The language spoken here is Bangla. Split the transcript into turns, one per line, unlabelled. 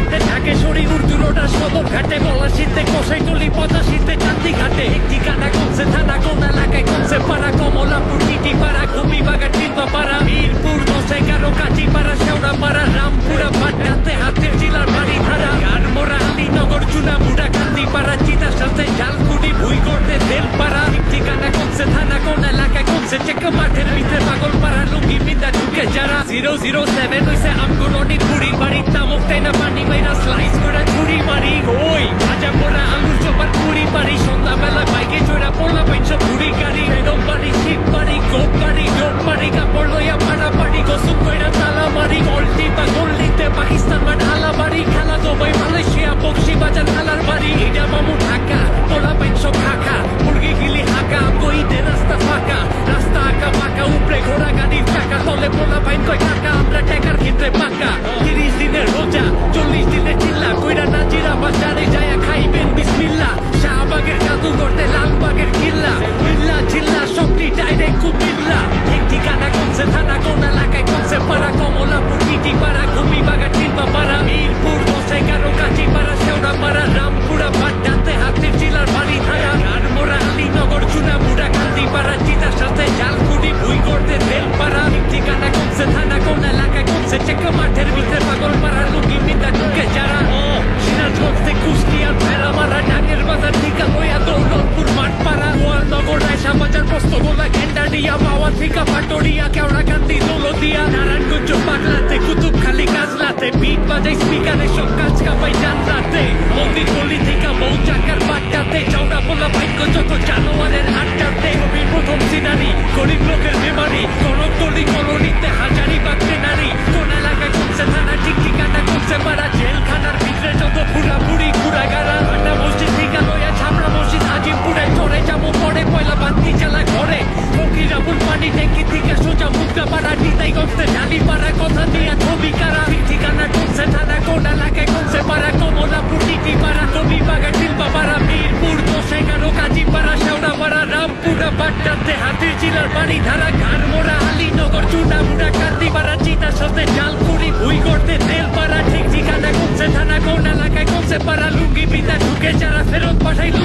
ঘাটে থাকে সরি উর্দু রোডা সদর ঘাটে পলাশিতে কষাইতলি পঁচাশিতে চান্দি ঘাটে। ঠিকানা কমছে থানা, কোন এলাকায় কমছে পাড়া, কমলাপুর, টিটি পাড়া ঘুমি বাগা টিপা পাড়া মিরপুর দশ এগারো কাজী পাড়া শেওড়া পাড়া রামপুরা পাটনাতে হাতের জেলার বাড়ি ধারা গারমোড়া আলীনগর চুনা বুড়া কান্দি পাড়া চিতার সাথে ঝালকুড়ি ভুই করতে তেল পাড়া ঠিক ঠিকানা কমছে থানা, কোন এলাকায় কমছে চেক মাঠের ভিতরে পাগল পাড়া লুঙ্গি বিন্দা ঢুকে যারা জিরো জিরো সেভেন হইছে আমগুলোনির বুড়ি বাড়ির তামক তাই না পানি স্লাইস করে ছুরি মারি, ওই ভাজা পোড়া আলুর চোপার পুরি বাড়ি সন্ধ্যাবেলা বাইকে চড়া পোলা পাইছ ঘুরি গাড়ি বেদম বাড়ি শীত বাড়ি গোপ বাড়ি গোপ বাড়ি কাপড় লইয়া পাড়া বাড়ি গোসুম কইরা তালা মারি গল্টি বা গল্লিতে পাকিস্তান মাঠ আলা বাড়ি, খেলা দুবাই, মালয়েশিয়া, বক্সি বাজার, খেলার বাড়ি, ইডা মামু ঢাকা পোলা পাইছ খাকা মুরগি গিলি হাকা, বইতে রাস্তা ফাঁকা, রাস্তা আঁকা পাকা উপরে ঘোড়া গাড়ির চাকা, তলে পোলা পাইন কয় টাকা আমরা টাকার ক্ষেত্রে পাকা। কইরা নাজিরা বাট্টাতে হাতির জিলার বাড়ি ধারা ঘাড়মোড়া আলীনগর চুনা বুড়া কান্দি পাড়া চিতার সাথে জালকুড়ি ভুই করতে তেল পাড়া ঠিক ঠিকানা কমছে থানা, কোন এলাকায় কমছে পাড়া, লুঙ্গি পিতা ঢুকে যারা ফেরত পাঠাইল